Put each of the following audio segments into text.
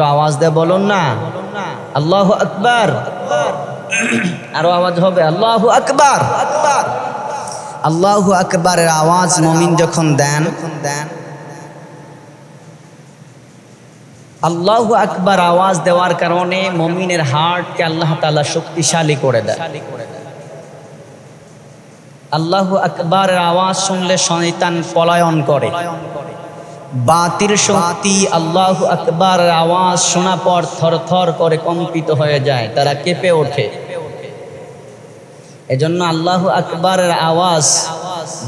একটু আওয়াজ দেয় বলুন না। আল্লাহ আকবার। আরও আওয়াজ হবে, আল্লাহ আকবার। আল্লাহ আকবারের আওয়াজ মমিন যখন দেন দেন আল্লাহ আকবার আওয়াজ দেওয়ার কারণে মমিনের হার্টকে আল্লাহ তালা শক্তিশালী করে দেয়। আল্লাহ আকবারের আওয়াজ শুনলে শয়তান পলায়ন করে। বাতির শক্তি, আল্লাহ আকবার আওয়াজ শোনা পর থর থর করে কম্পিত হয়ে যায়, তারা কেঁপে ওঠে। এজন্য আল্লাহ আকবারের আওয়াজ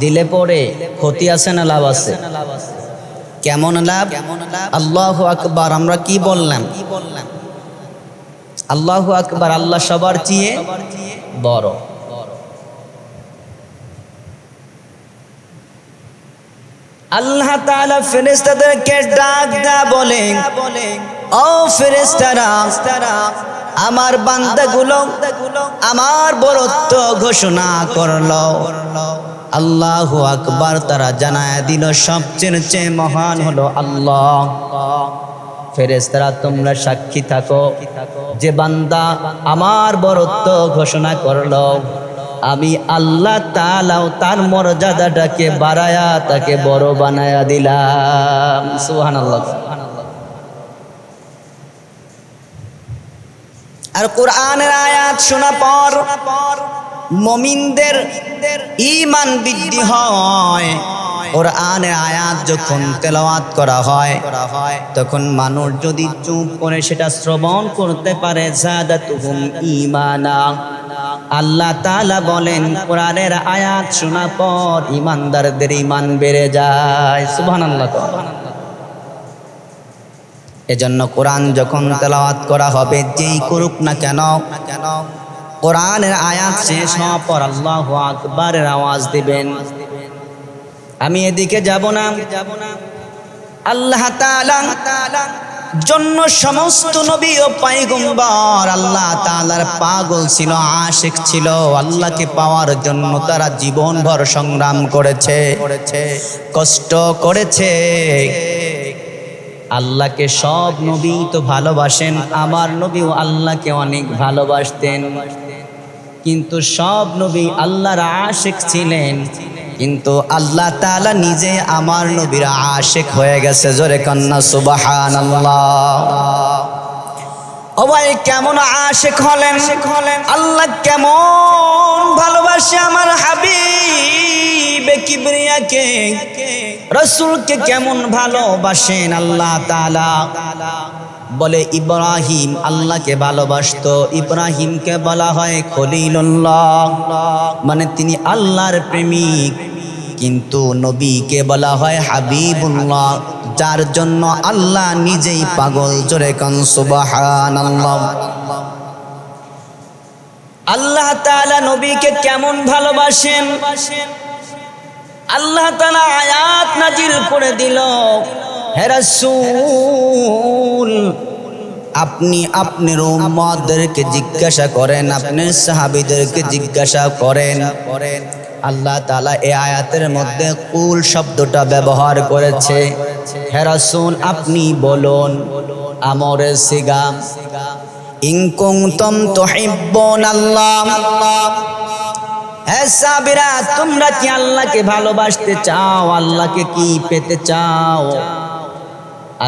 দিলে পরে ক্ষতি আছে না লাভ আছে? কেমন লাভ? আল্লাহ আকবার, আমরা কি বললাম? আল্লাহ আকবার, আল্লাহ সবার চেয়ে বড়। আল্লাহ তাআলা ফেরেশতাদেরকে ডাক দা বলে ও ফেরেশতারা, আমার বান্দাগুলো আমার বরত্ব ঘোষণা করল। আল্লাহু আকবার, তারা জানায় দিল, সবচেয়ে চেয়ে মহান হলো আল্লাহ। ফেরেশতারা, তোমরা সাক্ষী থাকো যে বান্দা আমার বরত্ব ঘোষণা করল। আমি আল্লাহ তাআলাও তার মর্যাদাটাকে বাড়ায়া তাকে বড় বানায়া দিলাম। সুবহানাল্লাহ। আর কোরআনের আয়াত শোনা পর মমিনদের ইমান বৃদ্ধি হয়। কোরআনের আয়াত যখন তেলাওয়াত করা হয়, তখন মানুষ যদি চুপ করে সেটা শ্রবণ করতে পারে, জাদাতুহুম আল্লাহ তালা বলেন, কোরআনের আয়াত শোনা পর ইমানদারদের ইমান বেড়ে যায়। সুবহানাল্লাহ এজন্য কোরআন যখন তেলাওয়াত করা হবে, যেই করুক না কেন কেন, কোরআনের আয়াত শেষ হওয়ার পর আল্লাহ আকবারের আওয়াজ দিবেন। আমি এদিকে যাব না। আল্লাহ তাআলা জন্য সমস্ত নবী ও পাইগম্বর আল্লাহ তাআলার পাগল ছিল, আশিক ছিল। আল্লাহকে পাওয়ার জন্য তারা জীবনভর সংগ্রাম করেছে, কষ্ট করেছে। আল্লাহকে সব নবী তো ভালোবাসেন, আমার নবীও আল্লাহকে অনেক ভালোবাসতেন। কিন্তু সব নবী আল্লাহর আশেক ছিলেন। কিন্তু আল্লাহ তাআলা নিজে আমার নবীর আশেক হয়ে গেছে, জোরে কন্যা সুবাহান ভাই, কেমন আশেক হলেন হলেন? আল্লাহ কেমন ভালোবাসে আমার হাবিব কিবরিয়াকে, রসুলকে কেমন ভালোবাসেন আল্লাহ তাআলা? বলে, ইব্রাহিম আল্লাহকে ভালোবাসতো, ইব্রাহিমকে বলা হয় খলিলুল্লাহ। মানে তিনি আল্লাহর প্রেমিক। কিন্তু নবীকে বলা হয় হাবিবুল্লাহ, যার জন্য আল্লাহ নিজেই পাগল। জোরে কান, সুবহানাল্লাহ। আল্লাহ তাআলা নবীকে কেমন ভালোবাসেন? আল্লাহ তাআলা আয়াত নাজিল করে দিল, হে রাসূল, আপনি আপনার উম্মতদেরকে জিজ্ঞাসা করেন, আপনার সাহাবীদেরকে জিজ্ঞাসা করেন করেন। আল্লাহ তালা এ আয়াতের মধ্যে কুল শব্দটা ব্যবহার করেছে। হে রাসূল, আপনি বলুন আমরের সিগাম। ইন কুনতুম তুহিব্বুনাল্লাহ হ্যাঁ সাবিরা, তোমরা কি আল্লাহকে ভালোবাসতে চাও? আল্লাহকে কি পেতে চাও?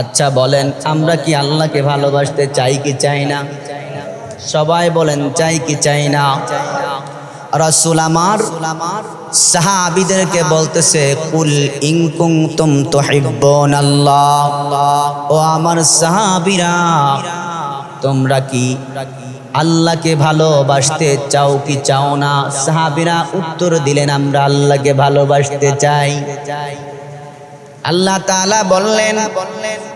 আচ্ছা বলেন, আমরা কি আল্লাহকে ভালোবাসতে চাই কি চাই না? সবাই বলেন, চাই কি চাই না? রসুল আমার সাহাবিদেরকে বলতেছে, কুল ইনকুম তুম তোহিব্বন আল্লাহ ও আমার সাহাবিরা, তোমরা কি আল্লাহকে ভালোবাসতে চাও কি চাও না? সাহাবিরা উত্তর দিলেন, আমরা আল্লাহকে ভালোবাসতে চাই। আল্লাহ তাআলা বললেন,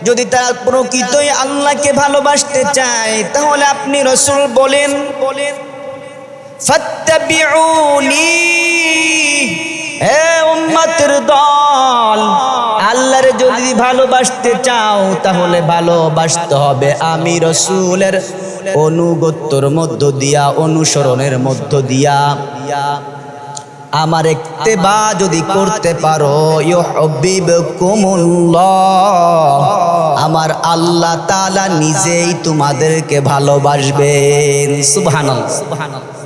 যদি তারা প্রকৃতই আল্লাহকে ভালোবাসতে চায়, তাহলে আপনি রসুল বলেন বলেন। ফাত্তাবিউনি। হে উম্মতের দল, আল্লাহর যদি ভালোবাসতে চাও, তাহলে ভালোবাসতে হবে আমি রসুলের অনুগত্যর মধ্য দিয়া, অনুসরণের মধ্য দিয়া। আমার একতে বা যদি করতে পারো আমার আল্লাহ তালা নিজেই তোমাদেরকে ভালোবাসবেন। সুবহানাল্লাহ সুবহানাল্লাহ।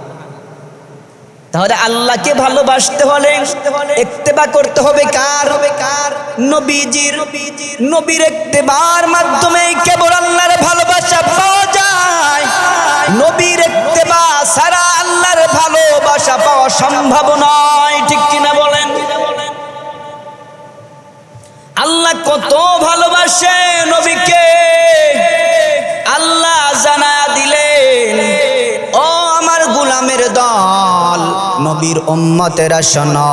তাহলে আল্লাহকে ভালোবাসতে হলে একতেবা করতে হবে কার? হবে কার নবীজির। নবীর একতেবার মাধ্যমে কেবল আল্লাহর ভালোবাসা পাওয়া যায়। নবীর একতেবা সারা আল্লাহর ভালোবাসা পাওয়া সম্ভব নয়। ঠিক কিনা বলেন? আল্লাহ কত ভালোবাসে নবীকে। নবীর উম্মতেরা শোনো।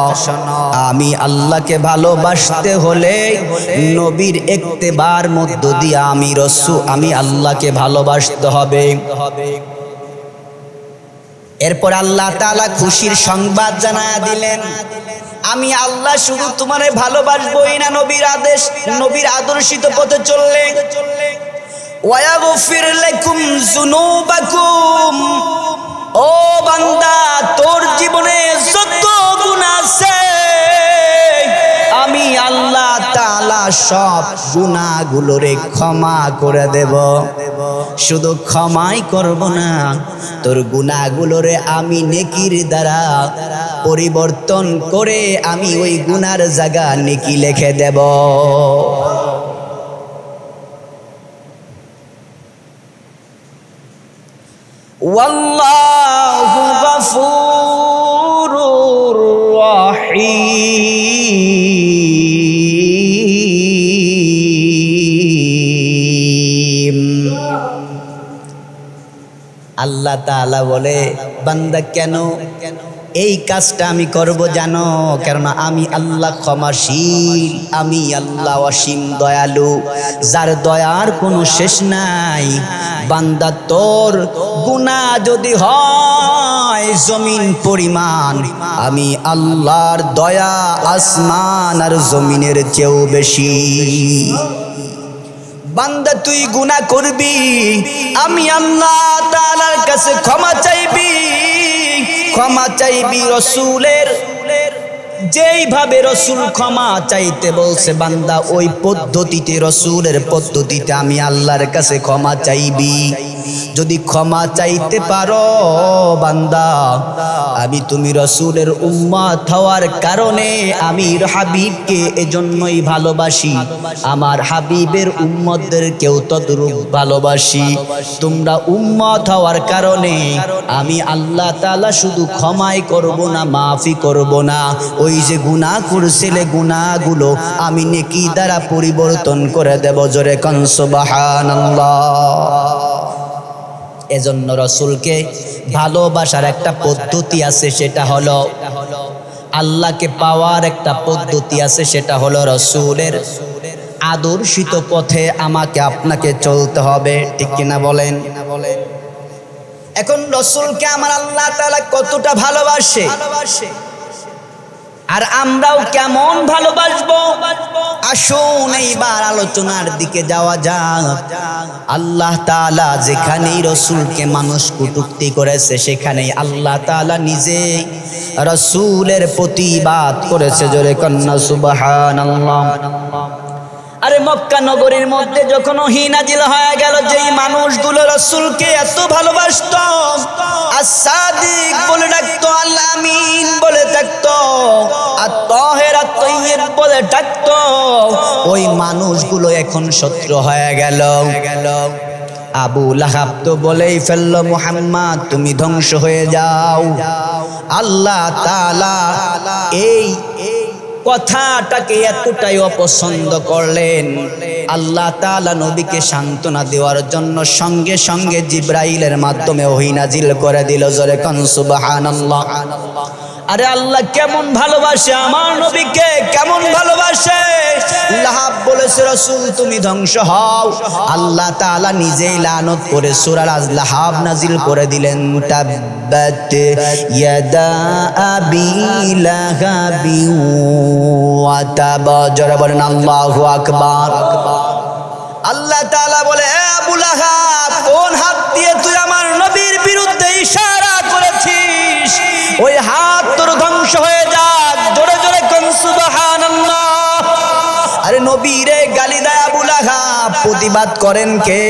আমি আল্লাহকে ভালোবাসতে হলে নবীর একতেবার মধ্য দিয়ে আমি রসু আমি আল্লাহকে ভালোবাসতে হবে। এরপর আল্লাহ তাআলা খুশির সংবাদ জানা দিলেন, আমি আল্লাহ শুধু তোমারে ভালোবাসবই না নবীর আদেশ, নবীর আদর্শিত পথে চললে। ওয়াগফির লাকুম যুনুবাকুম। ও বান্দা, তোর জীবনে যত গুণ আছে, আমি আল্লাহ তাআলা সব গুনাহগুলোরে ক্ষমা করে দেব। শুধু ক্ষমাই করব না, তোর গুনাহগুলোরে আমি নেকির দ্বারা পরিবর্তন করে আমি ওই গুনার জায়গা নেকি লিখে দেব। والله غفور رحيم আল্লাহ তাআলা বলে বান্দা কেন এই কাজটা আমি করব জানো? কেননা আমি আল্লাহ ক্ষমাশীল, আমি আল্লাহ অসীম দয়ালু। যার দয়ার কোনো শেষ নাই। বান্দা তোর গুনাহ যদি হয়, জমিন পরিমাণ, আমি আল্লাহর দয়া আসমান আর জমিনের চেয়েও বেশি। বান্দা তুই গুনাহ করবি, আমি আল্লাহ তাআলার কাছে ক্ষমা চাইবি। ক্ষমা চাইবি রসুলের। যেইভাবে রসুল ক্ষমা চাইতে বলছে, বান্দা, ওই পদ্ধতিতে, রসুলের পদ্ধতিতে আমি আল্লাহর কাছে ক্ষমা চাইবি। যদি ক্ষমা চাইতে পারো, বান্দা, আমি তুমি রসুলের উম্মত হওয়ার কারণে আমি হাবিবকে এজন্যই ভালোবাসি। আমার হাবিবের উম্মতদের কেউ তদ্রূপ ভালোবাসি। তোমরা উম্মত হওয়ার কারণে আমি আল্লাহ তাআলা শুধু ক্ষমাই করব না মাফি করব না। ওই যে গুনাহ করছিলে গুনাহগুলো আমি নেকি দ্বারা পরিবর্তন করে দেব। জোরে কন, সুবহানাল্লাহ। এজন্য রসুলকে ভালোবাসার একটা পদ্ধতি আছে, সেটা হলো আল্লাহকে পাওয়ার একটা পদ্ধতি আছে, সেটা হলো রসুলের আদর্শিত পথে আমাকে, আপনাকে চলতে হবে। ঠিক কিনা বলেন? এখন রসুলকে আমার আল্লাহ কতটা ভালোবাসে? আর আমরাও কেমন ভালোবাসবো? আসুন এইবার আলোচনার দিকে যাওয়া যাক। আল্লাহ তাআলা যেখানেই রসুলকে মানুষ কুটুক্তি করেছে, সেখানেই আল্লাহ তাআলা নিজে রসুলের প্রতিবাদ করেছে। জোরে কন্যা আরে মক্কা নগরীর মধ্যে যখন হিনাজিল হয়ে গেল, যেই মানুষগুলো রসুলকে এত ভালোবাসত, আসাদিক বলে ডাকতো, আল্লাহ আমিন বলে ডাকতো, আর তহের তৈয়েব বলে ডাকতো, ওই মানুষগুলো এখন শত্রু হয়ে গেল গেল। আবু লাহাব তো বলেই ফেলল, মুহাম্মদ, তুমি ধ্বংস হয়ে যাও। আল্লাহ তাআলা এই কথাটাকে এতটাই অপছন্দ করলেন। আল্লাহ তাআলা নবীকে সান্ত্বনা দেওয়ার জন্য সঙ্গে সঙ্গে জিব্রাইলের মাধ্যমে ওহিনাজিল করে দিল, জোরে কন, সুবহানাল্লাহ। আরে আল্লাহ কেমন ভালোবাসে, আমার নবীকে কেমন ভালোবাসে? লাহাব বলেছে রসুল, তুমি ধ্বংস হও। আল্লাহ তাআলা নিজেই লানত করে সূরা আজ লাহাব নাজিল করে দিলেন তাব্বাত ইয়াদা আবি বলেন, আল্লাহু আকবার। আল্লাহ বলে, এ কোন হাত দিয়ে তুই আমার নবীর বিরুদ্ধে ইশারা করেছিস? ওই হাত আরে নবী রে গালি দেয় আবু লাহাব প্রতিবাদ করেন কে?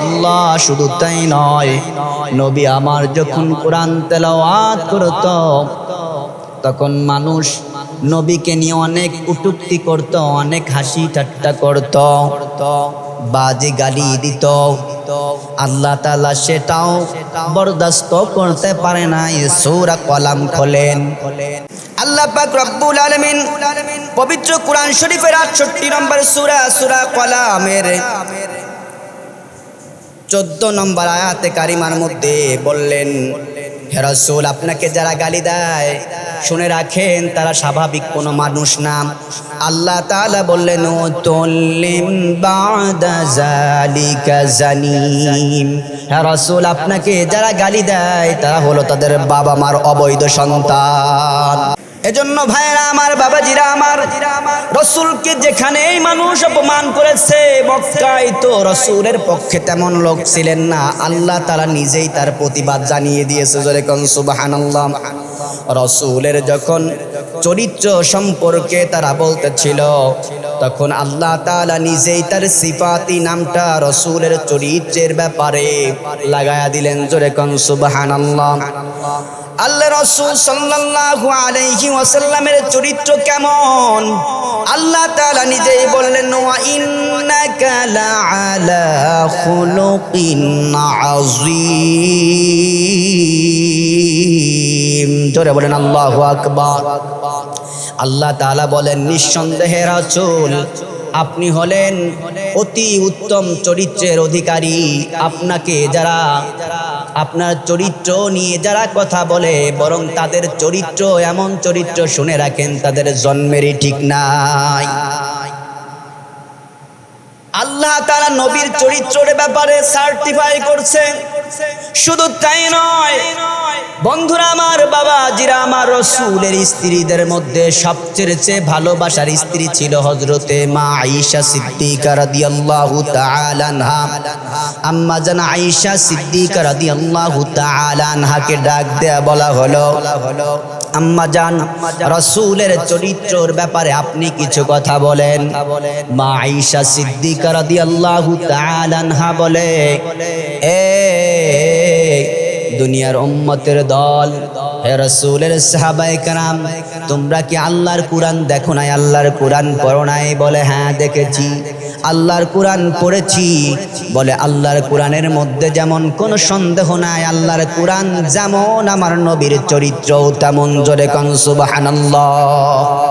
আল্লাহ শুধু তাই নয়, নবী আমার যখন কোরআন তেলাওয়াত করত, তখন মানুষ নবীকে নিয়ে অনেক উটুক্তি করত, অনেক হাসি ঠাট্টা করত, বাজে গালি দিত। আল্লাহ তাআলা সেটাও বরদাস্ত করতে পারে না সূরা কলাম খোলেন। আল্লাহ পাক রব্বুল আলামিন পবিত্র কোরআন শরীফের 68 নম্বর সূরা সূরা কলামের চোদ্দ নম্বর আয়াতে কারিমার মধ্যে বললেন, হে রাসূল, আপনাকে যারা গালি দেয়, শুনে রাখেন, তারা স্বাভাবিক কোনো মানুষ না। আল্লাহ তাআলা বললেন ও তুল্লিম হে রাসূল, আপনাকে যারা গালি দেয়, তারা হলো তাদের বাবা মার অবৈধ সন্তান। এজন্য ভাইরা আমার, বাবাজিরা আমার, রসুলকে যেখানেই মানুষ অপমান করেছে, মক্কায় তো রসুলের পক্ষে তেমন লোক ছিলেন না। আল্লাহ তারা নিজেই তার প্রতিবাদ জানিয়ে দিয়েছে, জোরে কন, সুবহানাল্লাহ। রসুলের যখন চরিত্র সম্পর্কে তারা বলতেছিল, তখন আল্লাহ তালা নিজেই তার সিফাতি নামটা রসুলের চরিত্রের ব্যাপারে লাগায়া দিলেন, জোরে কন, সুবহানাল্লাহ। আল্লাহ রসুল সাল্লাল্লাহু আলাইহি ওয়াসাল্লামের চরিত্র কেমন? আল্লাহ তাআলা নিজেই বললেন জোরে বলেন, আল্লাহু আকবার। আল্লাহ তাআলা বলেন, নিঃসন্দেহে রাসূল, আপনি হলেন অতি উত্তম চরিত্রের অধিকারী। আপনাকে যারা আপনার চরিত্র নিয়ে যারা কথা বলে, বরং তাদের চরিত্র এমন চরিত্র শুনে রাখেন, তাদের জন্মেরই ঠিক নাই। আল্লাহ তারা নবীর চরিত্রের ব্যাপারে সার্টিফাই করছে শুধু তাই নয়, বন্ধুরা আমার বাবা জিরা আমার রসুলের স্ত্রীদের মধ্যে সবচেয়ে চেয়ে ভালোবাসার স্ত্রী ছিল হজরতে মা আইসা সিদ্দিকা রাদিয়াল্লাহু তাআলা আনহা। আম্মা জান আইসা সিদ্দিকা রাদিয়াল্লাহু তাআলা আনহাকে ডাক দেয়া বলা হলো। আম্মা জান, রসুলের চরিত্রর ব্যাপারে আপনি কিছু কথা বলেন। মা আইসা সিদ্দিকা রাদিয়াল্লাহু তাআলা আনহা বলে, এ, দুনিয়ার উম্মতের দল, হে রসুলের সাহাবাই কারাম, তোমরা কি আল্লাহর কোরআন দেখো নাই, আল্লাহর কোরআন পড়ো নাই? বলে হ্যাঁ দেখেছি। আল্লাহর কোরআন পড়েছি। বলে, আল্লাহর কোরআনের মধ্যে যেমন কোনো সন্দেহ নাই, আল্লাহর কোরআন যেমন আমার নবীর চরিত্র তেমন জোরে কন সুবহানাল্লাহ।